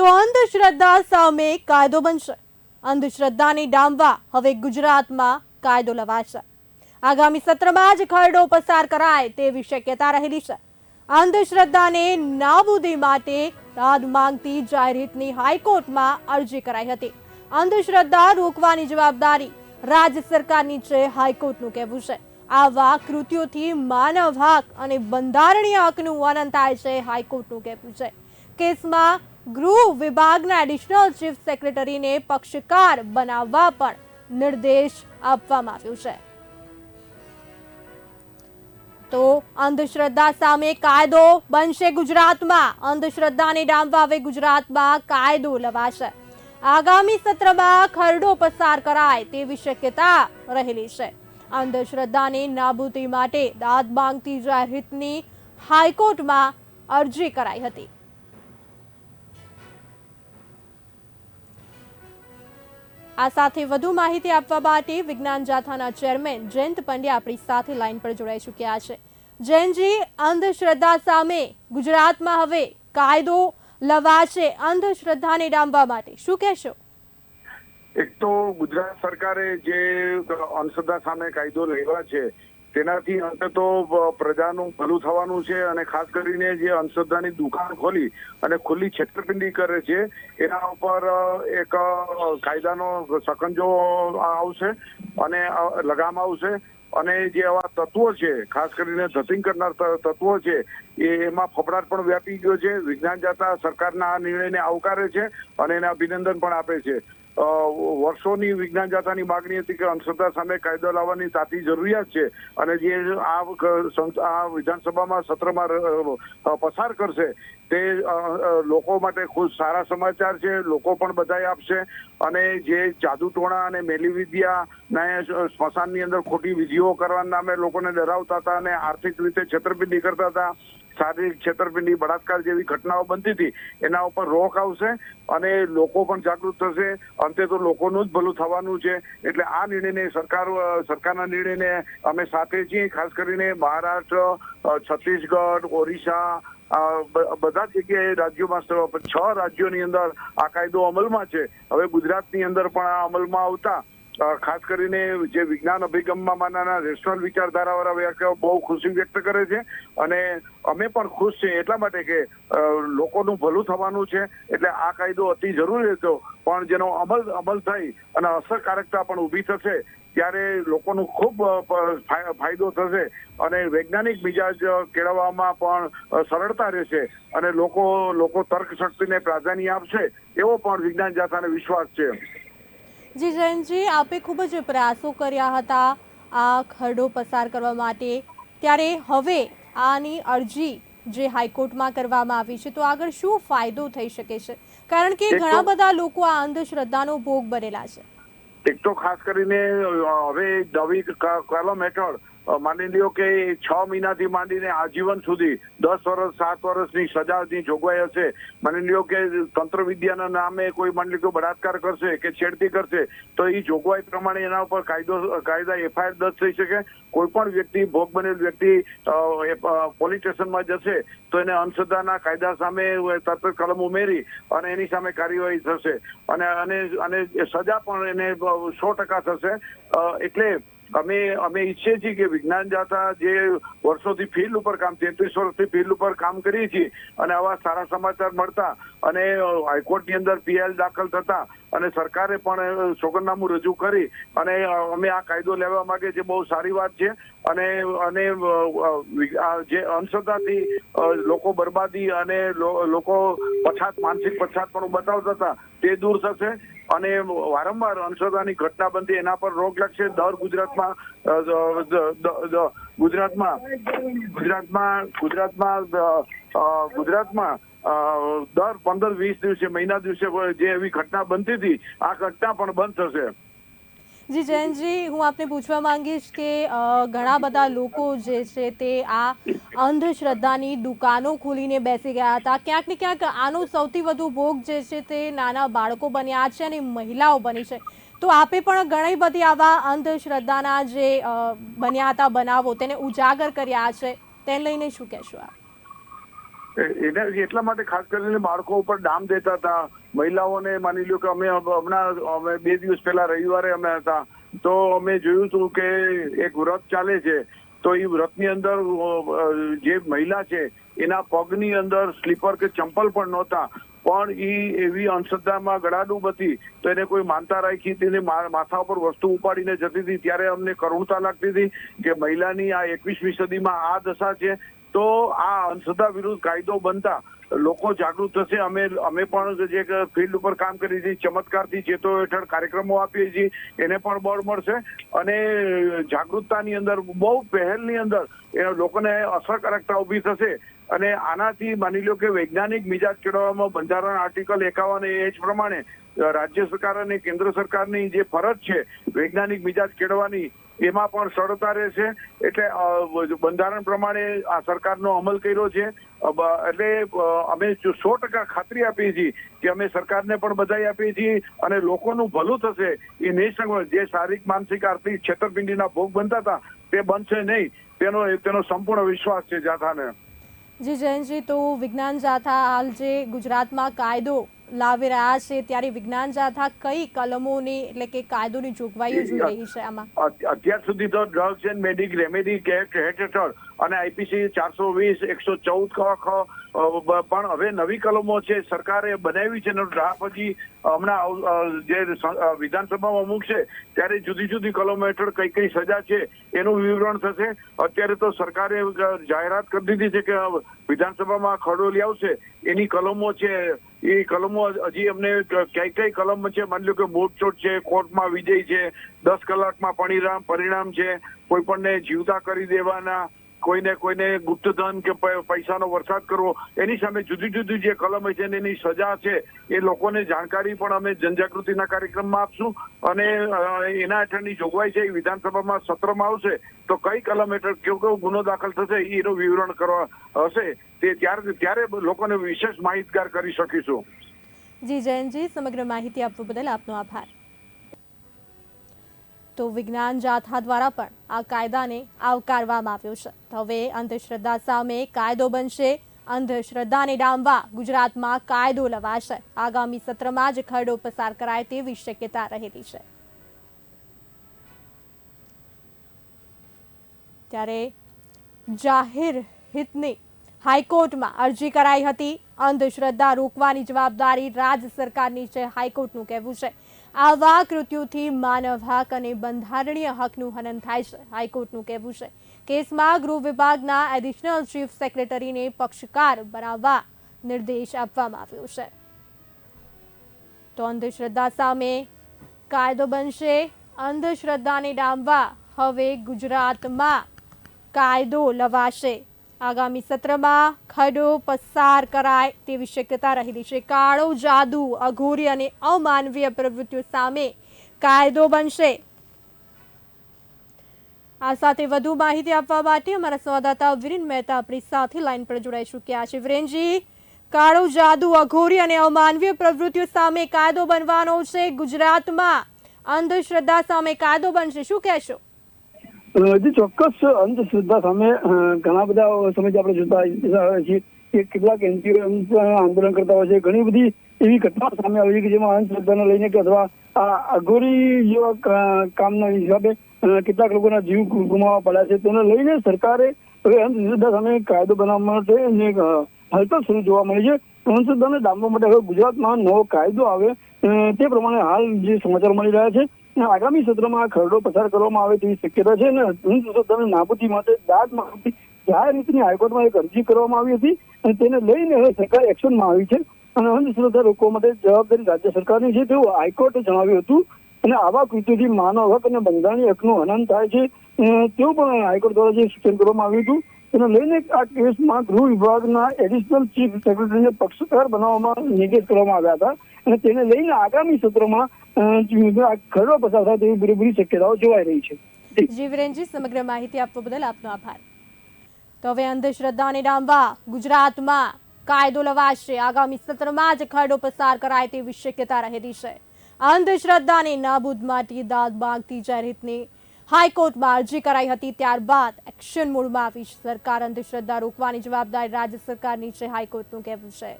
તો અંધશ્રદ્ધા સામે કાયદો બનશે. અંધશ્રદ્ધાને ડામવા હવે ગુજરાતમાં કાયદો લવાશે. આગામી સત્રમાં જ ખરડો પસાર કરાય તેવી શક્યતા રહેલી છે. અંધશ્રદ્ધાને નાબૂદી માટે દાદ માંગતી જાહેરહિતની હાઈકોર્ટમાં અરજી કરાઈ હતી. અંધશ્રદ્ધા રોકવાની જવાબદારી રાજ્ય સરકારની છે હાઈકોર્ટનું કહેવું છે. આવા કૃત્યોથી માનવ હક અને બંધારણીય હકનું હનન થાય છે હાઈકોર્ટનું કહેવું છે. કેસમાં ગૃહ વિભાગના એડિશનલ ચીફ સેક્રેટરીને પક્ષકાર બનાવવા પણ નિર્દેશ આપવામાં આવ્યો છે. તો અંધશ્રદ્ધા સામે કાયદો બનશે ગુજરાતમાં. અંધશ્રદ્ધાને ડામવા હવે ગુજરાતમાં કાયદો લવાશે. આગામી સત્રમાં ખરડો પસાર કરાય તેવી શક્યતા રહેલી છે. અંધશ્રદ્ધાની નાબૂદી માટે દાદ માંગતી જાહેરહિતની હાઈકોર્ટમાં અરજી કરાઈ હતી. આ સાથે વધુ માહિતી આપવા માટે વિજ્ઞાન જાથાના ચેરમેન જયંત પંડ્યા આપણી સાથે લાઈન પર જોડાઈ ચૂક્યા છે. જૈનજી અંધશ્રદ્ધા સામે ગુજરાતમાં હવે કાયદો લવાશે અંધશ્રદ્ધાને ડામવા માટે. શું કહેશો? એક તો ગુજરાત સરકારે જે અંધશ્રદ્ધા સામે કાયદો લેવા છે તેનાથી અંતે તો પ્રજાનું ભલું થવાનું છે અને ખાસ કરીને જે અંધશ્રદ્ધાની દુકાન ખોલી અને ખુલ્લી છેતરપિંડી કરે છે, એના ઉપર એક કાયદાનો સકંજો આવશે અને લગામ આવશે અને જે આવા તત્વો છે, ખાસ કરીને ધતિંગ કરનાર તત્વો છે એમાં ફફડાટ પણ વ્યાપી ગયો છે, વિજ્ઞાન જાતા સરકારના આ નિર્ણયને આવકારે છે અને એને અભિનંદન પણ આપે છે. વર્ષોની વિજ્ઞાન જાતાની માગણી હતી કે અંધશ્રદ્ધા સામે કાયદો લાવવાની તાતી જરૂરિયાત છે અને જે આ વિધાનસભામાં સત્રમાં પસાર કરશે તે લોકો માટે ખૂબ સારા સમાચાર છે, લોકો પણ બધાએ આપશે અને જે જાદુટોણા અને મેલીવિદ્યા ને સ્મશાનની અંદર ખોટી વિધિઓ કરવાના નામે લોકોને ડરાવતા હતા અને આર્થિક રીતે છેતરપિંડી કરતા હતા શારીરિક છેતરપિંડી, બળાત્કાર જેવી ઘટનાઓ બનતી હતી, એના ઉપર રોક આવશે અને લોકો પણ જાગૃત થશે. અંતે તો લોકોનું જ ભલું થવાનું છે. એટલે આ નિર્ણયને સરકાર, સરકારના નિર્ણયને અમે સાથે છીએ, ખાસ કરીને મહારાષ્ટ્ર છત્તીસગઢ, ઓરિસ્સા બધા જગ્યાએ રાજ્યોમાં છ રાજ્યોની અંદર આ કાયદો અમલમાં છે. હવે ગુજરાતની અંદર પણ આ અમલમાં આવતા ખાસ કરીને જે વિજ્ઞાન અભિગમમાં માનાના રેશનલ વિચારધારાવાળા વ્યાખ્યાઓ બહુ ખુશી વ્યક્ત કરે છે અને અમે પણ ખુશ છીએ એટલા માટે કે લોકોનું ભલું થવાનું છે એટલે આ કાયદો અતિ જરૂરી હતો. પણ જેનો અમલ અમલ થઈ અને અસરકારકતા પણ ઊભી થશે, ત્યારે લોકોનું ખૂબ ફાયદો થશે અને વૈજ્ઞાનિક મિજાજ કેળવવામાં પણ સરળતા રહેશે અને લોકો લોકો તર્ક શક્તિને પ્રાધાન્ય આપશે એવો પણ વિજ્ઞાન જાથાને વિશ્વાસ છે. જી જયંતજી આપે ખૂબ જ પ્રયાસો કર્યા હતા આ ખરડો પસાર કરવા માટે. ત્યારે હવે આની અરજી જે હાઈકોર્ટમાં કરવામાં આવી છે તો આગળ શું ફાયદો થઈ શકે છે? કારણ કે ઘણા બધા લોકો આ અંધશ્રદ્ધાનો ભોગ બનેલા છે. એક તો ખાસ કરીને હવે નવી કલમ હેઠળ માની લ્યો કે છ મહિનાથી માંડીને આજીવન સુધી દસ વર્ષ સાત વર્ષની સજાની જોગવાઈ હશે. માની લ્યો કે તંત્ર વિદ્યાના નામે કોઈ માની લ્યો બળાત્કાર કરશે કે છેડતી કરશે, તો એ જોગવાઈ પ્રમાણે એના ઉપર કાયદો, કાયદા એફઆઈઆર દર્જ થઈ શકે. કોઈ પણ વ્યક્તિ, ભોગ બનેલ વ્યક્તિ પોલીસ સ્ટેશનમાં જશે, તો એને અંધશ્રદ્ધાના કાયદા સામે તરત કલમ ઉમેરી અને એની સામે કાર્યવાહી થશે. અને અને અને સજા પણ એને સો ટકા થશે. એટલે અમે અમે ઈચ્છીએ છીએ કે વિજ્ઞાન જાતા જે વર્ષોથી ફિલ્ડ ઉપર કામ, તેત્રીસ વર્ષથી ફિલ્ડ ઉપર કામ કરીએ છીએ અને આવા સારા સમાચાર મળતા અને હાઈકોર્ટની અંદર પીએલ દાખલ થતા અને સરકારે પણ સોગંદનામું રજૂ કરી અને અમે આ કાયદો લેવા માંગે છે, બહુ સારી વાત છે. અને અને જે અંધશ્રદ્ધાથી લોકો બરબાદી અને લોકો પછાત, માનસિક પછાત પણ બતાવતા હતા, તે દૂર થશે. અને વારંવાર અંધશ્રદ્ધાની ઘટના બનતી એના પર રોક લાગશે. દર ગુજરાતમાં ગુજરાતમાં ગુજરાતમાં ગુજરાતમાં ગુજરાતમાં દર પંદર વીસ દિવસે, મહિના દિવસે જે એવી ઘટના બનતી હતી, આ ઘટના પણ બંધ થશે. જી, જયંતજી, હું આપને પૂછવા માંગીશ કે ઘણા બધા લોકો જે છે તે આ અંધશ્રદ્ધાની દુકાનો ખોલીને બેસી ગયા હતા. ક્યાંક ને ક્યાંક આનો સૌથી વધુ ભોગ જે છે તે નાના બાળકો બન્યા છે અને મહિલાઓ બની છે. તો આપે પણ ઘણી બધી આવા અંધશ્રદ્ધાના જે બન્યા હતા બનાવો તેને ઉજાગર કર્યા છે. તેને લઈને શું કહેશો આપ? એને એટલા માટે ખાસ કરીને બાળકો ઉપર ડામ દેતા હતા. મહિલાઓને માની લ્યો કે અમે હમણાં અમે બે દિવસ પહેલા રવિવારે અમે હતા. તો અમે જોયું હતું કે એક વ્રત ચાલે છે. તો એ વ્રતની અંદર જે મહિલા છે, એના પગની અંદર સ્લીપર કે ચંપલ પણ નહોતા. પણ એ એવી અંધશ્રદ્ધામાં ગળાડૂબ હતી તો એને કોઈ માનતા રાખી તેને માથા ઉપર વસ્તુ ઉપાડીને જતી હતી, ત્યારે અમને કરુણતા લાગતી હતી કે મહિલાની આ એકવીસમી સદીમાં આ દશા છે તો આ અંધશ્રદ્ધા વિરુદ્ધ કાયદો બનતા લોકો જાગૃત થશે. અમે અમે પણ જે ફિલ્ડ ઉપર કામ કરીએ છીએ, ચમત્કારથી ચેતો હેઠળ કાર્યક્રમો આપીએ છીએ, એને પણ બળ મળશે. અને જાગૃતતાની અંદર, બહુ પહેલની અંદર, એ લોકોને અસરકારકતા ઊભી થશે. અને આનાથી માની લો કે વૈજ્ઞાનિક મિજાજ કેળવવામાં બંધારણ આર્ટિકલ એકાવન એ જ પ્રમાણે રાજ્ય સરકાર અને કેન્દ્ર સરકારની જે ફરજ છે, વૈજ્ઞાનિક મિજાજ કેળવવાની એમાં પણ સરળતા રહેશે. એટલે બંધારણ પ્રમાણે આ સરકારનો અમલ કર્યો છે. એટલે અમે સો ટકા ખાતરી આપીએ છીએ કે અમે સરકારને પણ બધાઈ આપીએ છીએ અને લોકોનું ભલું થશે એ નિસંગ જે શારીરિક, માનસિક, આર્થિક છેતરપિંડીના ભોગ બનતા હતા તે બનશે નહીં. તેનો તેનો સંપૂર્ણ વિશ્વાસ છે જાથાને. જી જયંતજી, તો વિજ્ઞાન જાથા હાલ જે ગુજરાતમાં કાયદો લાવી રહ્યા છે, ત્યારે વિજ્ઞાન જાથા કઈ કલમોની એટલે કે કાયદોની જોગવાઈઓ જોઈ રહી છે આમાં? અત્યાર સુધી તો drugs and magic remedy act હેઠળ અને આઈપીસી ચારસો વીસ, એકસો ચૌદ પણ હવે નવી કલમો છે, સરકારે બનાવી છે ડ્રાફ્ટ હમણાં જે વિધાનસભામાં મૂકશે ત્યારે જુદી જુદી કલમો હેઠળ કઈ કઈ સજા છે, એનું વિવરણ થશે. અત્યારે તો સરકારે જાહેરાત કરી દીધી છે કે વિધાનસભામાં ખરડો લઈ આવશે. એની કલમો છે એ કલમો હજી અમને કઈ કઈ કલમ છે? માની લો કે મોટછોટ છે, કોર્ટમાં વિજય છે, દસ કલાકમાં પરિણામ પરિણામ છે, કોઈ પણને જીવતા કરી દેવાના કોઈને કોઈને ગુપ્તધન કે પૈસાનો વરસાદ કરવો, એની સામે જુદી જુદી જે કલમ છે એની સજા છે, એ લોકોને જાણકારી પણ અમે જનજાગૃતિના કાર્યક્રમમાં આપશું. અને એના હેઠળની જોગવાઈ છે, એ વિધાનસભામાં સત્રમાં આવશે, તો કઈ કલમ હેઠળ કેવો કેવો ગુનો દાખલ થશે, એનું વિવરણ કરવા હશે, તે ત્યારે ત્યારે લોકોને વિશેષ માહિતગાર કરી શકીશું. જી, જયંતજી, સમગ્ર માહિતી આપવા બદલ આપનો આભાર. તો વિજ્ઞાન જાથા દ્વારા પણ આ કાયદાને આવકારવામાં આવ્યો છે. હવે અંધશ્રદ્ધા સામે કાયદો બનશે. અંધશ્રદ્ધાને ડામવા ગુજરાતમાં કાયદો લવાશે. આગામી સત્રમાં જ ખરડો પસાર કરાય તેવી શક્યતા રહેલી છે. ત્યારે જાહેર હિતની હાઈકોર્ટમાં અરજી કરાઈ હતી. અંધશ્રદ્ધા રોકવાની જવાબદારી રાજ્ય સરકારની છે, હાઈકોર્ટનું કહેવું છે. આવા કૃત્યોથી માનવ હક અને બંધારણીય હકનું હનન થાય છે. હાઈકોર્ટનું કહેવું છે. કેસમાં ગૃહ વિભાગના એડિશનલ ચીફ સેક્રેટરીને પક્ષકાર બનાવવા નિર્દેશ આપવામાં આવ્યો છે. તો અંધશ્રદ્ધા સામે કાયદો બનશે. અંધશ્રદ્ધાને ડામવા હવે ગુજરાતમાં કાયદો લવાશે. આગામી સત્રમાં ખરડો પસાર કરાય તેવી શક્યતા રહેલી છે. કાળો જાદુ, અઘોરી અને અમાનવીય પ્રવૃત્તિઓ સામે કાયદો બનશે. આ સાથે વધુ માહિતી આપવા માટે અમારા સંવાદદાતા વિરેન મહેતા આપણી સાથે લાઈન પર જોડાઈ ચૂક્યા છે. વિરેનજી, કાળો જાદુ, અઘોરી અને અમાનવીય પ્રવૃત્તિઓ સામે કાયદો બનવાનો છે. ગુજરાતમાં અંધશ્રદ્ધા સામે કાયદો બનશે. શું કહેશો? હજી ચોક્કસ અંધશ્રદ્ધા સામે ઘણા બધા સમય આપણે જોતા છીએ કે કેટલાક એનજીઓ આંદોલન કરતા હોય છે. ઘણી બધી એવી ઘટનાઓ સામે આવી છે કે જેમાં અંધશ્રદ્ધાને લઈને કે અથવા આ અઘોરી જેવા કામના હિસાબે કેટલાક લોકોના જીવ ગુમાવવા પડ્યા છે. તેને લઈને સરકારે હવે અંધશ્રદ્ધા સામે કાયદો બનાવવા માટે અને હલચલ શરૂ જોવા મળી છે. અંધશ્રદ્ધાને ડામવા માટે હવે ગુજરાતમાં નવો કાયદો આવે તે પ્રમાણે હાલ જે સમાચાર મળી રહ્યા છે આગામી સત્રમાં ખરડો પસાર કરવામાં આવે તેવી શક્યતા છે અને અંધશ્રદ્ધાને નાબૂદી માટે દાદ માંગતી જાહેર રીતની હાઈકોર્ટમાં એક અરજી કરવામાં આવી હતી અને તેને લઈને હવે સરકાર એક્શનમાં આવી છે અને અંધશ્રદ્ધા રોકવા માટે જવાબદારી રાજ્ય સરકારની છે તેવું હાઈકોર્ટે જણાવ્યું હતું. અને આવા કૃત્યોથી માનવ હક અને બંધારણીય હકનું હનન થાય છે. તેવું પણ હાઈકોર્ટ દ્વારા જે સૂચન કરવામાં આવ્યું હતું. તેને લઈને આ કેસમાં ગૃહ વિભાગના એડિશનલ ચીફ સેક્રેટરીને પક્ષકાર બનાવવામાં નિર્દેશ કરવામાં આવ્યા હતા. અને તેને લઈને આગામી સત્રમાં ખરડો પસાર થાય તેવી પૂરેપૂરી શક્યતાઓ જોવાઈ રહી છે. જી. જી સમગ્ર માહિતી આપવા બદલ આપનો આભાર. તો હવે અંધશ્રદ્ધાને ડામવા ગુજરાતમાં કાયદો લવાશે. આગામી સત્રમાં જ ખરડો પસાર કરાય તેવી શક્યતા રહેલી છે. અંધશ્રદ્ધાને નાબૂદ માટે દાદ માંગતી જાહેરહિતની હાઈકોર્ટમાં અરજી કરાઈ હતી ત્યારબાદ એક્શન મોડમાં આવી સરકાર અંધશ્રદ્ધા રોકવાની જવાબદારી રાજ્ય સરકારની છે. હાઈકોર્ટનું કહેવું છે.